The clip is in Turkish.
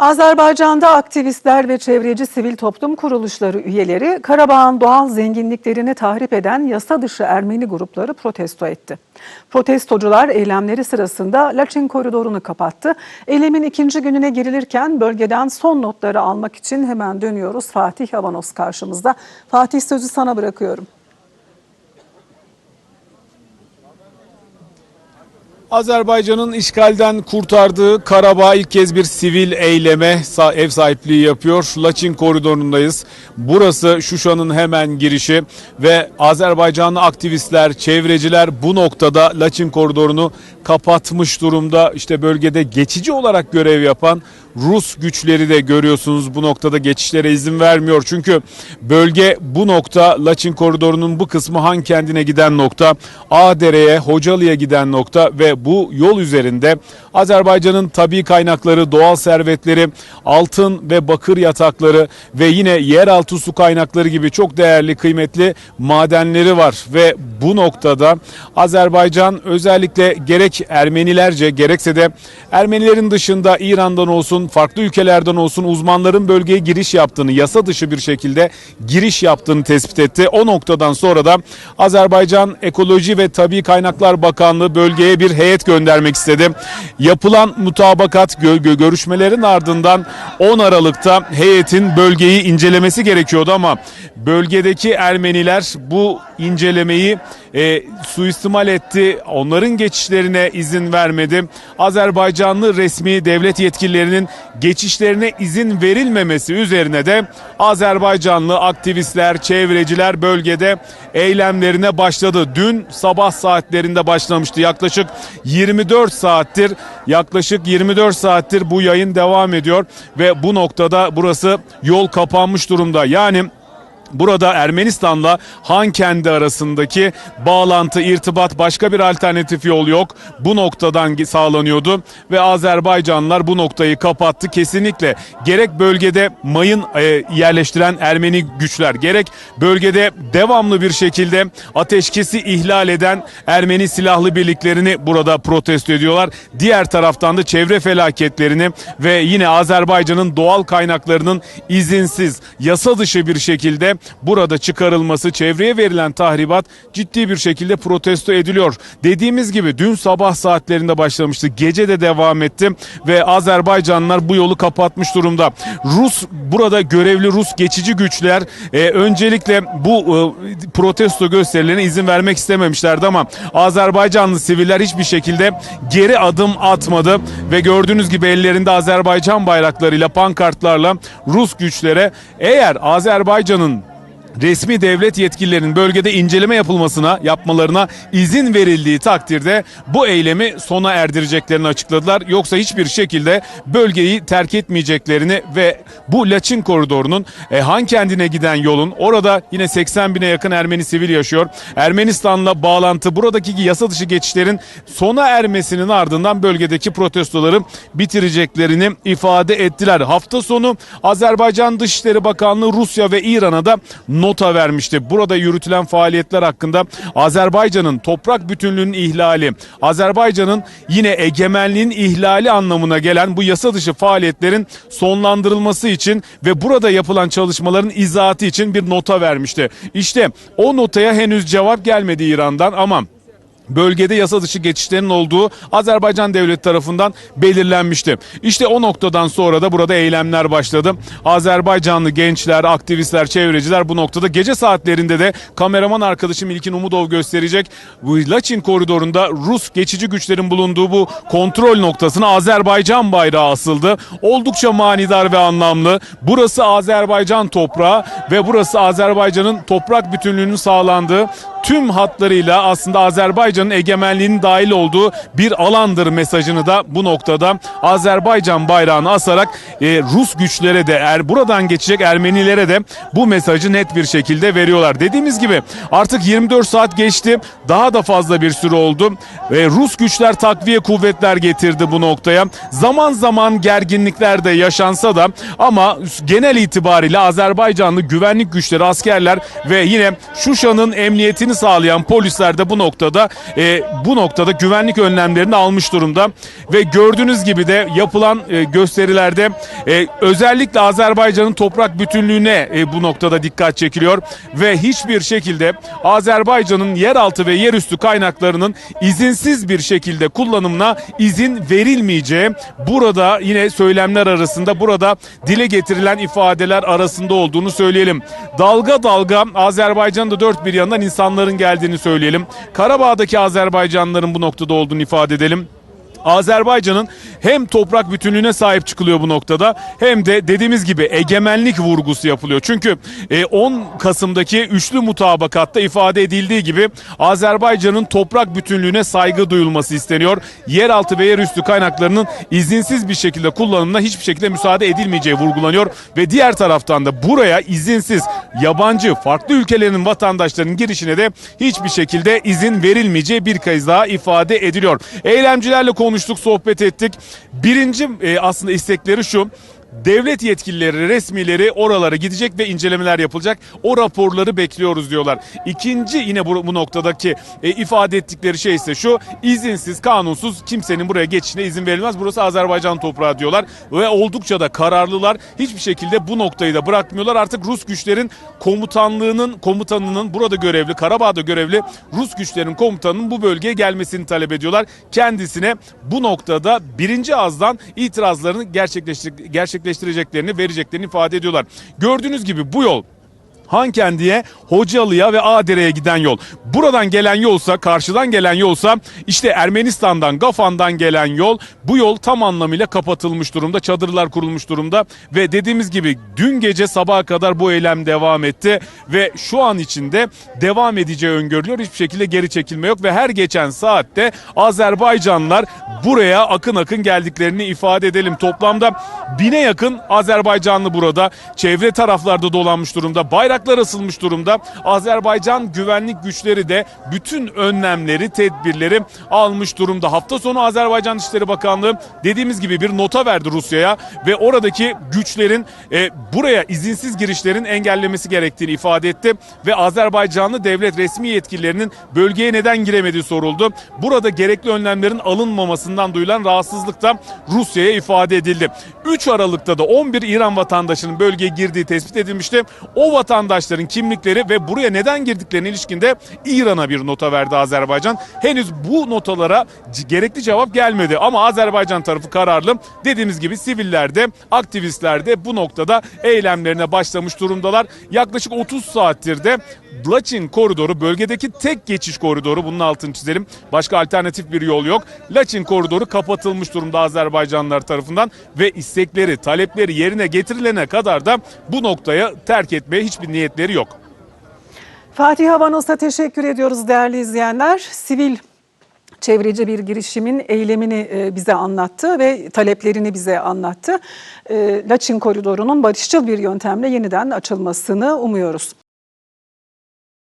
Azerbaycan'da aktivistler ve çevreci sivil toplum kuruluşları üyeleri Karabağ'ın doğal zenginliklerini tahrip eden yasa dışı Ermeni grupları protesto etti. Protestocular eylemleri sırasında Laçin koridorunu kapattı. Eylemin ikinci gününe girilirken bölgeden son notları almak için hemen dönüyoruz. Fatih Avanos karşımızda. Fatih sözü sana bırakıyorum. Azerbaycan'ın işgalden kurtardığı Karabağ ilk kez bir sivil eyleme ev sahipliği yapıyor. Laçin koridorundayız. Burası Şuşa'nın hemen girişi ve Azerbaycanlı aktivistler, çevreciler bu noktada Laçin koridorunu kapatmış durumda. İşte bölgede geçici olarak görev yapan Rus güçleri de görüyorsunuz bu noktada geçişlere izin vermiyor. Çünkü bölge bu nokta Laçin koridorunun bu kısmı Han kendine giden nokta, Ağdere'ye, Hocalı'ya giden nokta ve bu yol üzerinde Azerbaycan'ın tabi kaynakları, doğal servetleri, altın ve bakır yatakları ve yine yeraltı su kaynakları gibi çok değerli kıymetli madenleri var ve bu noktada Azerbaycan özellikle gerek Ermenilerce gerekse de Ermenilerin dışında İran'dan olsun farklı ülkelerden olsun uzmanların bölgeye giriş yaptığını yasa dışı bir şekilde giriş yaptığını tespit etti. O noktadan sonra da Azerbaycan Ekoloji ve Tabi Kaynaklar Bakanlığı bölgeye bir heyet göndermek istedi. Yapılan mutabakat gö- gö- görüşmelerin ardından 10 Aralık'ta heyetin bölgeyi incelemesi gerekiyordu ama bölgedeki Ermeniler bu incelemeyi e, suistimal etti. Onların geçişlerine izin vermedi. Azerbaycanlı resmi devlet yetkililerinin geçişlerine izin verilmemesi üzerine de Azerbaycanlı aktivistler, çevreciler bölgede eylemlerine başladı. Dün sabah saatlerinde başlamıştı. Yaklaşık 24 saattir yaklaşık 24 saattir bu yayın devam ediyor ve bu noktada burası yol kapanmış durumda. Yani Burada Ermenistan'la Hankendi arasındaki bağlantı, irtibat başka bir alternatif yol yok. Bu noktadan sağlanıyordu ve Azerbaycanlılar bu noktayı kapattı. Kesinlikle gerek bölgede mayın e, yerleştiren Ermeni güçler, gerek bölgede devamlı bir şekilde ateşkesi ihlal eden Ermeni silahlı birliklerini burada protesto ediyorlar. Diğer taraftan da çevre felaketlerini ve yine Azerbaycan'ın doğal kaynaklarının izinsiz, yasa dışı bir şekilde burada çıkarılması, çevreye verilen tahribat ciddi bir şekilde protesto ediliyor. Dediğimiz gibi dün sabah saatlerinde başlamıştı. Gece de devam etti ve Azerbaycanlılar bu yolu kapatmış durumda. Rus burada görevli Rus geçici güçler e, öncelikle bu e, protesto gösterilerine izin vermek istememişlerdi ama Azerbaycanlı siviller hiçbir şekilde geri adım atmadı ve gördüğünüz gibi ellerinde Azerbaycan bayraklarıyla pankartlarla Rus güçlere eğer Azerbaycan'ın resmi devlet yetkililerinin bölgede inceleme yapılmasına, yapmalarına izin verildiği takdirde bu eylemi sona erdireceklerini açıkladılar. Yoksa hiçbir şekilde bölgeyi terk etmeyeceklerini ve bu Laçin koridorunun e, Han kendine giden yolun orada yine 80 bine yakın Ermeni sivil yaşıyor. Ermenistan'la bağlantı buradaki yasa dışı geçişlerin sona ermesinin ardından bölgedeki protestoları bitireceklerini ifade ettiler. Hafta sonu Azerbaycan Dışişleri Bakanlığı Rusya ve İran'a da nota vermişti. Burada yürütülen faaliyetler hakkında Azerbaycan'ın toprak bütünlüğünün ihlali, Azerbaycan'ın yine egemenliğin ihlali anlamına gelen bu yasa dışı faaliyetlerin sonlandırılması için ve burada yapılan çalışmaların izahatı için bir nota vermişti. İşte o notaya henüz cevap gelmedi İran'dan ama bölgede yasa dışı geçişlerin olduğu Azerbaycan devleti tarafından belirlenmişti. İşte o noktadan sonra da burada eylemler başladı. Azerbaycanlı gençler, aktivistler, çevreciler bu noktada gece saatlerinde de kameraman arkadaşım İlkin Umudov gösterecek. Bu Laçin koridorunda Rus geçici güçlerin bulunduğu bu kontrol noktasına Azerbaycan bayrağı asıldı. Oldukça manidar ve anlamlı. Burası Azerbaycan toprağı ve burası Azerbaycan'ın toprak bütünlüğünün sağlandığı tüm hatlarıyla aslında Azerbaycan'ın egemenliğinin dahil olduğu bir alandır mesajını da bu noktada Azerbaycan bayrağını asarak e, Rus güçlere de er buradan geçecek Ermenilere de bu mesajı net bir şekilde veriyorlar. Dediğimiz gibi artık 24 saat geçti. Daha da fazla bir süre oldu. E, Rus güçler takviye kuvvetler getirdi bu noktaya. Zaman zaman gerginlikler de yaşansa da ama genel itibariyle Azerbaycanlı güvenlik güçleri, askerler ve yine Şuşa'nın emniyetini sağlayan polisler de bu noktada e, bu noktada güvenlik önlemlerini almış durumda. Ve gördüğünüz gibi de yapılan e, gösterilerde e, özellikle Azerbaycan'ın toprak bütünlüğüne e, bu noktada dikkat çekiliyor. Ve hiçbir şekilde Azerbaycan'ın yeraltı ve yerüstü kaynaklarının izinsiz bir şekilde kullanımına izin verilmeyeceği burada yine söylemler arasında burada dile getirilen ifadeler arasında olduğunu söyleyelim. Dalga dalga Azerbaycan'ın da dört bir yanından insanların geldiğini söyleyelim. Karabağ'daki Azerbaycanlıların bu noktada olduğunu ifade edelim. Azerbaycan'ın hem toprak bütünlüğüne sahip çıkılıyor bu noktada hem de dediğimiz gibi egemenlik vurgusu yapılıyor. Çünkü e, 10 Kasım'daki üçlü mutabakatta ifade edildiği gibi Azerbaycan'ın toprak bütünlüğüne saygı duyulması isteniyor. Yeraltı ve yerüstü kaynaklarının izinsiz bir şekilde kullanımına hiçbir şekilde müsaade edilmeyeceği vurgulanıyor ve diğer taraftan da buraya izinsiz yabancı farklı ülkelerin vatandaşlarının girişine de hiçbir şekilde izin verilmeyeceği bir kez daha ifade ediliyor. Eylemcilerle konuştuk, sohbet ettik. Birinci e, aslında istekleri şu. Devlet yetkilileri, resmileri oralara gidecek ve incelemeler yapılacak. O raporları bekliyoruz diyorlar. İkinci yine bu, bu noktadaki e, ifade ettikleri şey ise şu. izinsiz, kanunsuz kimsenin buraya geçişine izin verilmez. Burası Azerbaycan toprağı diyorlar. Ve oldukça da kararlılar. Hiçbir şekilde bu noktayı da bırakmıyorlar. Artık Rus güçlerin komutanlığının, komutanının burada görevli, Karabağ'da görevli Rus güçlerin komutanının bu bölgeye gelmesini talep ediyorlar. Kendisine bu noktada birinci ağızdan itirazlarını gerçekleştir gerçekleştireceklerini, vereceklerini ifade ediyorlar. Gördüğünüz gibi bu yol Hankendi'ye, Hocalı'ya ve Adere'ye giden yol. Buradan gelen yolsa, karşıdan gelen yolsa işte Ermenistan'dan, Gafan'dan gelen yol bu yol tam anlamıyla kapatılmış durumda. Çadırlar kurulmuş durumda ve dediğimiz gibi dün gece sabaha kadar bu eylem devam etti ve şu an içinde devam edeceği öngörülüyor. Hiçbir şekilde geri çekilme yok ve her geçen saatte Azerbaycanlılar buraya akın akın geldiklerini ifade edelim. Toplamda bine yakın Azerbaycanlı burada. Çevre taraflarda dolanmış durumda. Bayraklar asılmış durumda. Azerbaycan güvenlik güçleri de bütün önlemleri, tedbirleri almış durumda. Hafta sonu Azerbaycan İçişleri Bakanlığı dediğimiz gibi bir nota verdi Rusya'ya ve oradaki güçlerin e, buraya izinsiz girişlerin engellemesi gerektiğini ifade etti ve Azerbaycanlı devlet resmi yetkililerinin bölgeye neden giremediği soruldu. Burada gerekli önlemlerin alınmamasından duyulan rahatsızlık da Rusya'ya ifade edildi. 3 Aralık'ta da 11 İran vatandaşının bölgeye girdiği tespit edilmişti. O vatandaşların kimlikleri ve buraya neden girdiklerine ilişkinde İran'a bir nota verdi Azerbaycan. Henüz bu notalara gerekli cevap gelmedi ama Azerbaycan tarafı kararlı. Dediğimiz gibi siviller de aktivistler de bu noktada eylemlerine başlamış durumdalar. Yaklaşık 30 saattir de Laçin koridoru bölgedeki tek geçiş koridoru bunun altını çizelim. Başka alternatif bir yol yok. Laçin koridoru kapatılmış durumda Azerbaycanlılar tarafından ve istekleri, talepleri yerine getirilene kadar da bu noktaya terk etmeye hiçbir niyetleri yok. Fatih Havanos'a teşekkür ediyoruz değerli izleyenler. Sivil çevreci bir girişimin eylemini e, bize anlattı ve taleplerini bize anlattı. E, Laçin koridorunun barışçıl bir yöntemle yeniden açılmasını umuyoruz.